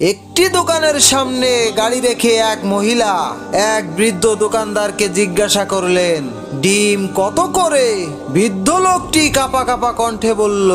একটি দোকানের সামনে গাড়ি রেখে এক মহিলা এক বৃদ্ধ দোকানদারকে জিজ্ঞাসা করলেন, ডিম কত করে? বৃদ্ধ লোকটি কাপা কাপা কণ্ঠে বলল,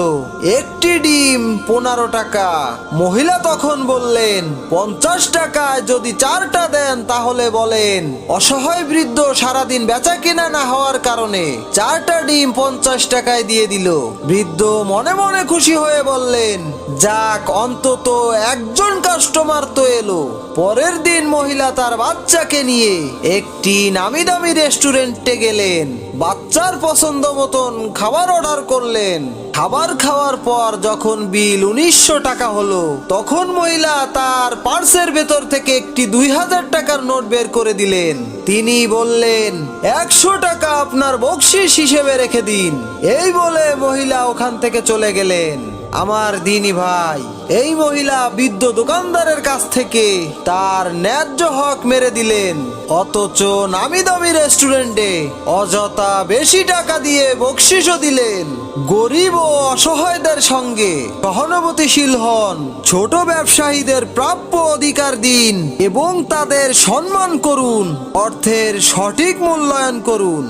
একটি ডিম পনেরো টাকা। মহিলা তখন বললেন, পঞ্চাশ টাকায় যদি চারটা দেন তাহলে বলেন, অসহায় বৃদ্ধ সারাদিন বেচা কেনা না হওয়ার কারণে চারটা ডিম পঞ্চাশ টাকায় দিয়ে দিল। বৃদ্ধ মনে মনে খুশি হয়ে বললেন, যাক, অন্তত একজন কাস্টমার তো এলো। পরের দিন মহিলা তার বাচ্চাকে নিয়ে একটি নামি দামি রেস্টুরেন্টে গেলেন। বাচ্চার পছন্দ মতন খাবার অর্ডার করলেন। খাবার খাওয়ার পর যখন বিল উনিশশো টাকা হলো, তখন মহিলা তার পার্সের ভেতর থেকে একটি দুই হাজার টাকার নোট বের করে দিলেন। তিনি বললেন, একশো টাকা আপনার বকশিস হিসেবে রেখে দিন। এই বলে মহিলা ওখান থেকে চলে গেলেন। আমার দিনী ভাই এই মহিলা বৃদ্ধ দোকানদারের কাছ থেকে তার ন্যায্য হক মেরে দিলেন। অথচ নামি দামি রেস্টুরেন্টে অযথা বেশি টাকা দিয়ে বকশিসও দিলেন। গরিব ও অসহায়দের সঙ্গে সহানুভূতিশীল হন ছোট ব্যবসায়ীদের প্রাপ্য অধিকার দিন এবং তাদের সম্মান করুন, অর্থের সঠিক মূল্যায়ন করুন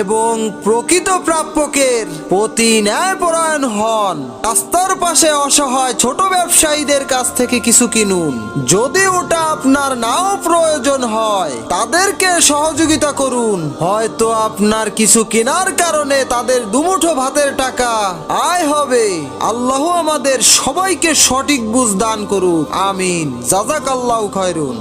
এবং প্রকৃত প্রাপ্যকের প্রতি ন্যায় ন্যায়পরায়ণ হন। রাস্তার পাশে অসহায় ছোট ব্যবসায়ীদের কাছ থেকে কিছু কিনুন। যদি ওটা আপনার নাও প্রয়োজন হয়, তাদেরকে সহযোগিতা করুন। হয়তো আপনার কিছু কেনার কারণে তাদের দুমুঠো ভাতের টাকা আয় হবে। আল্লাহ আমাদের সবাইকে সঠিক বুঝ দান করুক। আমিন। জাজাক আল্লাহ খয়রুন।